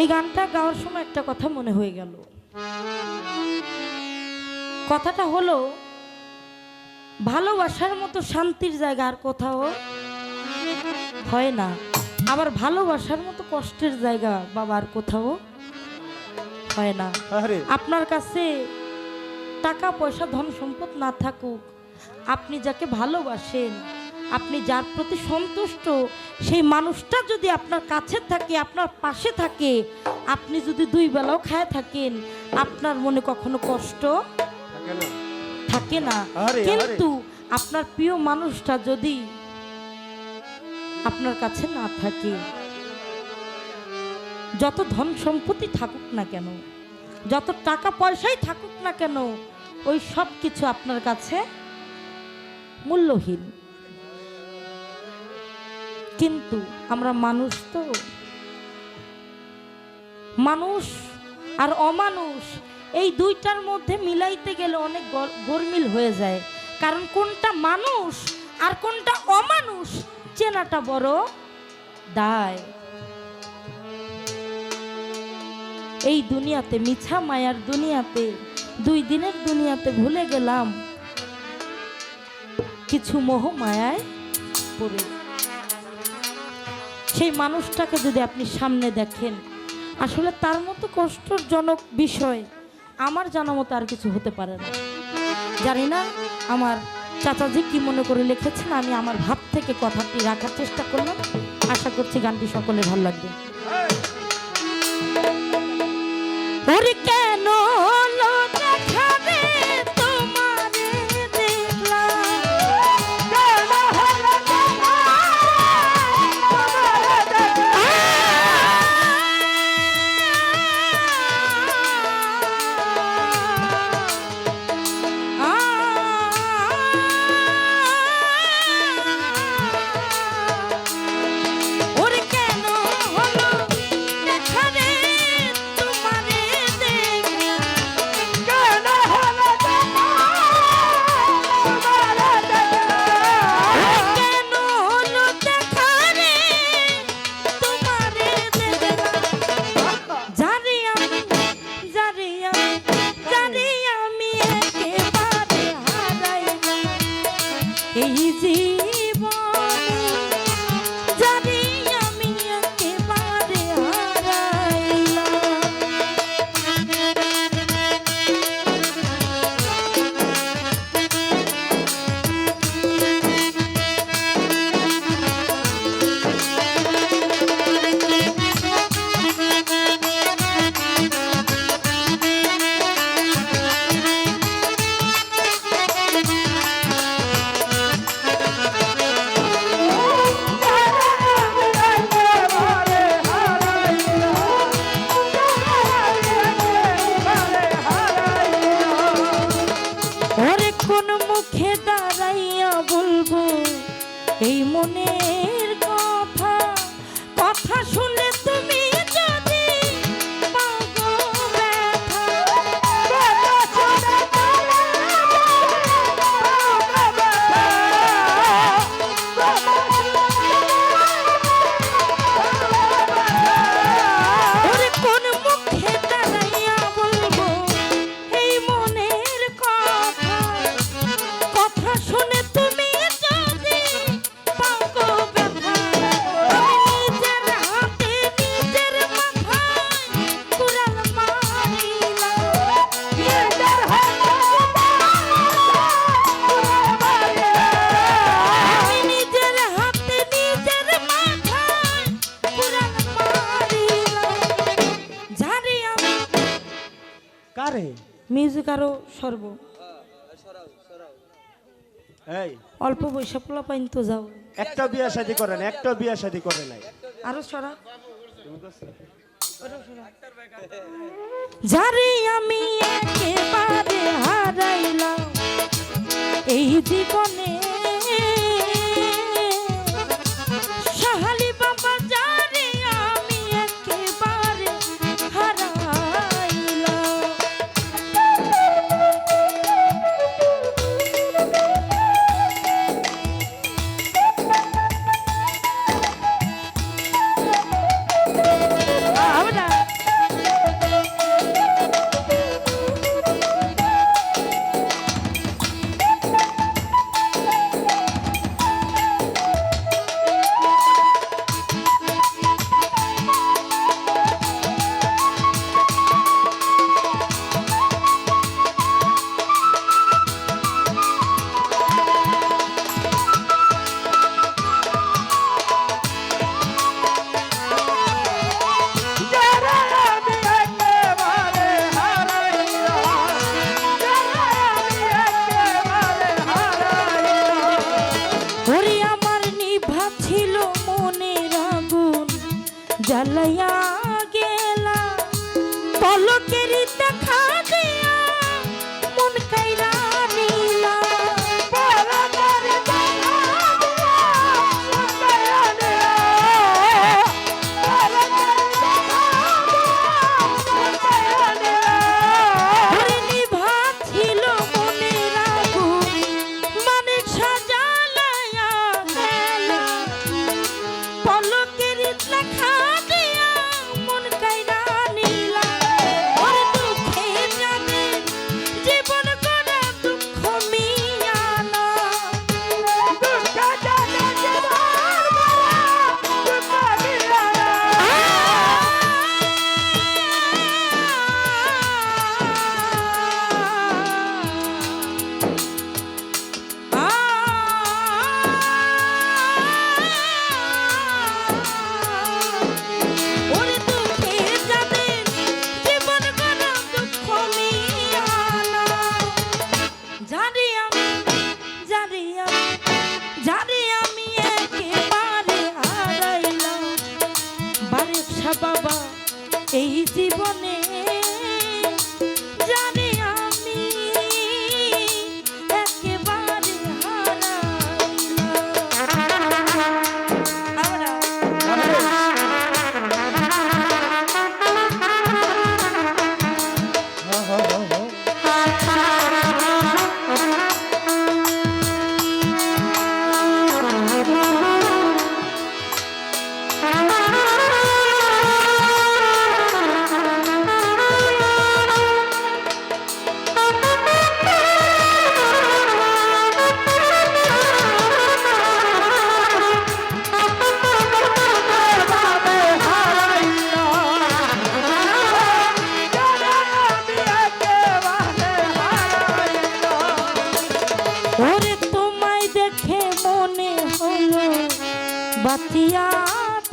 এই গানটা গাওয়ার সময় একটা কথা মনে হয়ে গেল। কথাটা হলো ভালোবাসার মতো শান্তির জায়গা আর কোথাও হয় না। আবার ভালোবাসার মতো কষ্টের জায়গা বাবার কোথাও হয় না। আপনার কাছে টাকা পয়সা ধন সম্পদ না থাকুক আপনি যাকে ভালোবাসেন আপনি যার প্রতি সন্তুষ্ট সেই মানুষটা যদি আপনার কাছে থাকে আপনার পাশে থাকে আপনি যদি দুই বেলাও খায় থাকেন আপনার মনে কখনো কষ্ট থাকে না। কিন্তু আপনার প্রিয় মানুষটা যদি আপনার কাছে না থাকে যত ধন সম্পত্তি থাকুক না কেন যত টাকা পয়সাই থাকুক না কেন ওই সব কিছু আপনার কাছে মূল্যহীন। কিন্তু আমরা মানুষ তো। মানুষ আর অমানুষ, এই দুইটার মধ্যে মিলাইতে গেলে অনেক গর- গরমিল হয়ে যায়। কারণ কোনটা মানুষ আর কোনটা অমানুষ, চেনাটা বড় দায়। এই দুনিয়াতে, মিছা মায়ার দুনিয়াতে, দুই দিনের দুনিয়াতে ভুলে গেলাম। কিছু মোহ মায়ায় পড়ে সেই মানুষটাকে যদি আপনি সামনে দেখেন আসলে তার মতো কষ্টজনক বিষয় আমার জানা মতো আর কিছু হতে পারে না। জানি না আমার চাচাজি কি মনে করে লিখেছেন আমি আমার ভাব থেকে কথাটি রাখার চেষ্টা করলাম। আশা করছি গানটি সকলে ভালো লাগবে। আরও সর্ব। অল্প পয়সা পোলা পাইন তো যাও। একটা বিয়া শাদি করে না একটা বিয়া শাদি করে নাই। আরও সরা। যারে আমি একেবারে হারাইলাম এই জীবনে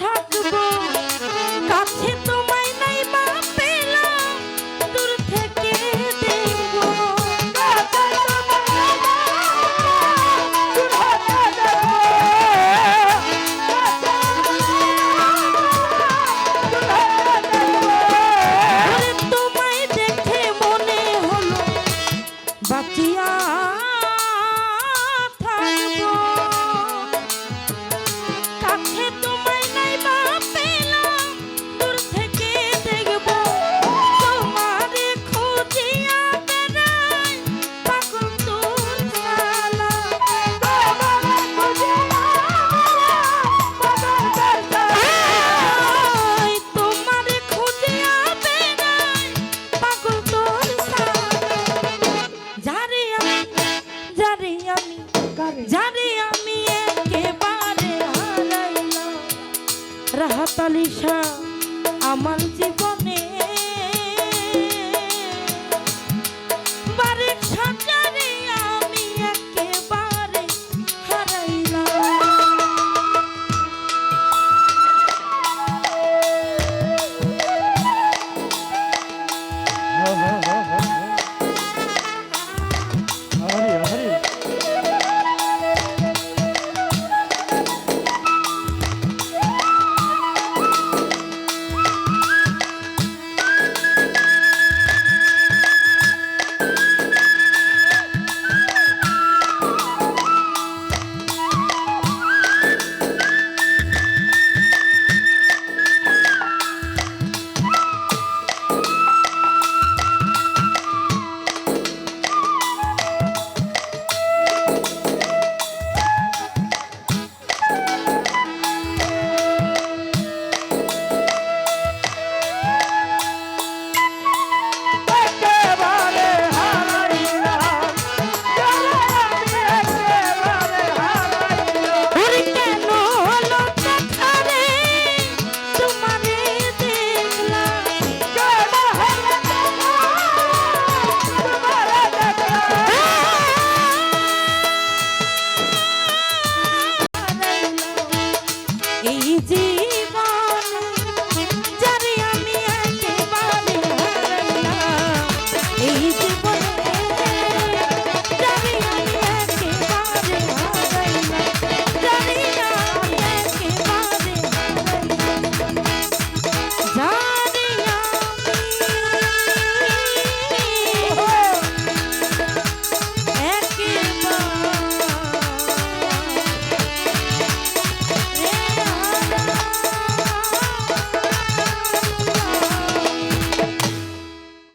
থাকব। আমার জীবনে